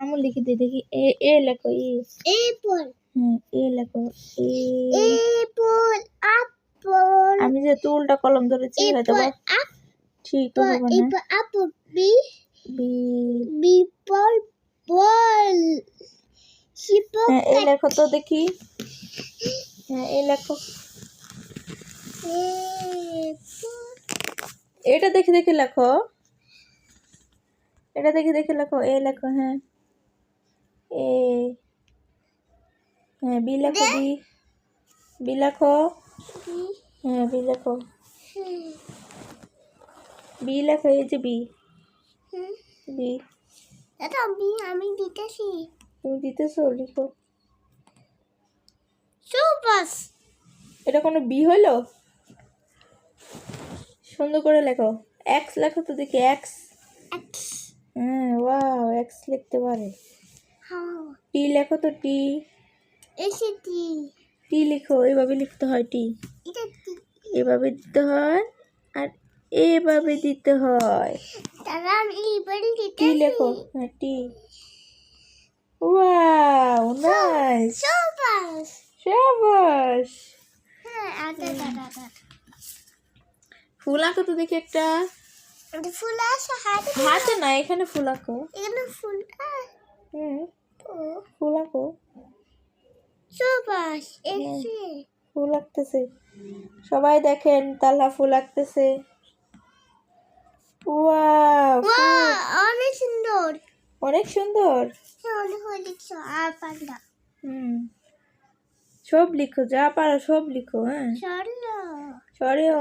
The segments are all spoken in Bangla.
আমার লিখে দিয়ে দেখি এ এ লেখো এ Apple. হ্যাঁ এ লেখো এ Apple. Apple. আমি যে উল্টা কলম ধরেছি হয়তো বা. ঠিক হবে না. B. B B. Ball. Ball. Hippo. হ্যাঁ এ লেখো তো দেখি হ্যাঁ এ লেখো এটা দেখে দেখে লেখো এটা দেখে দেখে লেখো এ লেখো হ্যাঁ এ হ্যাঁ বি লেখো বি। বি লেখো। হ্যাঁ বি লেখো। বি লেখো এই যে বি। বি। দাদা আমি আমি দিতেছি। তুমি দিতেছো লিখো। সুপাস। এটা কোনো বি হলো সুন্দর করে লেখো। এক্স লেখো তো দেখি এক্স হ্যাঁ ওয়াও এক্স লিখতে পারে। টি লেখো তো টি। এসে টি টি লিখো এভাবে লিখতে হয় টি। এভাবে দিতে হয় আর এভাবে দিতে হয়। টি লেখো হ্যাঁ টি। Wow nice. সুপাস শাবাশ। হ্যাঁ আচ্ছা দাদা দাদা ফুল আঁকো তো দেখি একটা। ফুল আছে হাতে হাতে না এখানে ফুল আঁকো। এখানে ফুল হুম। ও ফুল আঁকো আঁকতেছে সবাই দেখেন তালা ফুল। আঁকতেছে ওয়া অনেক সুন্দর। অনেক সুন্দর হ্যাঁ হুম। সব লিখো যা পারো সব লিখো হ্যাঁ। সরেও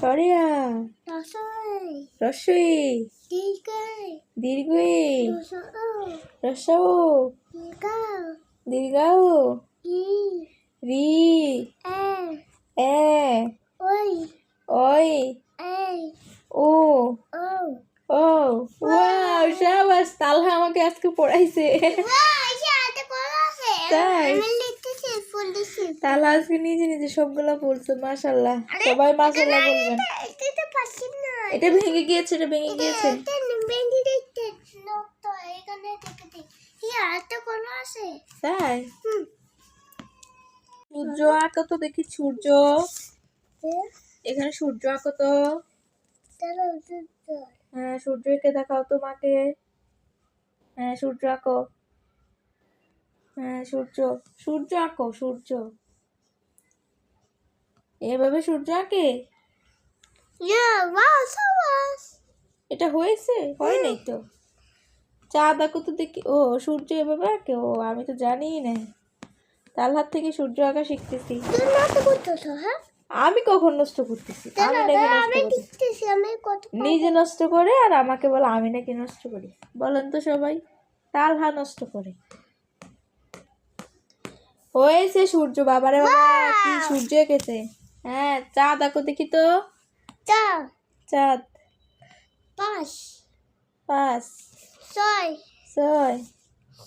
সরিয়া। রসই। রসও। রসও। দিগাও রি। এ। এ। ওই। ও। ও। ওয়াও শাবাশ তালহা আমাকে আজকে পড়াইছে। তাই? আমি লিখতেছি ফুল দিছি তাহলে আজকে নিজে নিজে সবগুলো পড়ছে মাশাল্লাহ সবাই মাশাল্লাহ বলবেন। এটা ভেঙে গিয়েছে এটা ভেঙে গিয়েছে। তাই? সূর্য আঁকো তো দেখি সূর্য। এখানে সূর্য আঁকো তো। হ্যাঁ সূর্যকে দেখাও তো মাকে হ্যাঁ সূর্য আঁকো। হ্যাঁ সূর্য। সূর্য আঁকো সূর্য। এভাবে সূর্য আঁকে. এটা হয়েছে? হয় নাই তো? চাঁদ আঁকো তো দেখি। ও সূর্য এভাবে আঁকে? ও আমি তো জানিই না। তার হাত থেকে সূর্য আঁকা শিখতেছি। হ্যাঁ? আমি কখন নষ্ট করতেছি? নিজে নষ্ট করে আর আমাকে বলে আমি নাকি নষ্ট করি। বলেন তো সবাই তাল তালহা নষ্ট করে। হয়েছে সূর্য বাবারে বাবা কি সূর্য এঁকেছে? হ্যাঁ চাঁদ আঁকো দেখি তো। চার চাঁদ। পাঁচ। পাঁচ। ছয়। ছয়।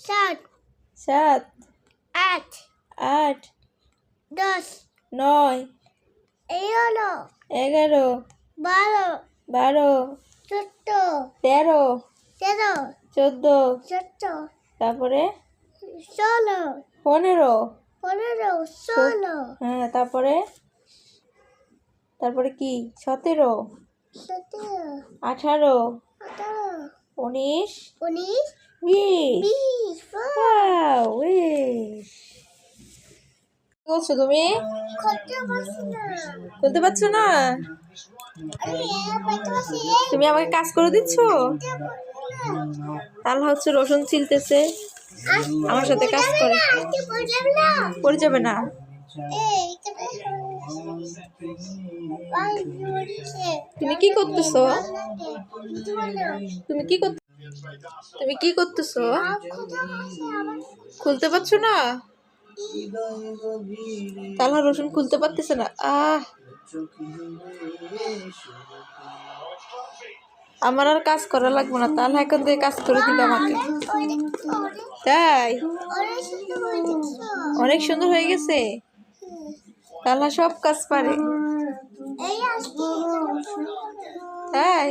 সাত। সাত। আট। আট। দশ। নয়। এগারো। এগারো। বারো। বারো। চোদ্দ। তেরো। তেরো। চোদ্দ। চোদ্দ। তারপরে? ষোলো। পনেরো। পনেরো ষোলো। হ্যাঁ তারপরে? তারপরে কি? সতেরো। সতেরো। আঠারো। আঠারো। উনিশ। উনিশ। বিশ। বিশ. বলছো তুমি? করতে পারছি না। তুমি আমাকে কাজ করে দিচ্ছ? তাহলে হচ্ছে রসুন ছিলতেছে। আমার সাথে কাজ করে। পড়ে যাবে না। তুমি কি করতেছো? তুমি কি কর তুমি কি করতেছো? খুলতে পারছ না? তাহলে রসুন খুলতে পারতেছে না। আহ। আমার আর কাজ করা লাগবে না, তাহলে এখন দিয়ে কাজ করে দিল আমাকে। তাই? অনেক সুন্দর হয়ে গেছে? তাহলে সব কাজ পারে। তাই?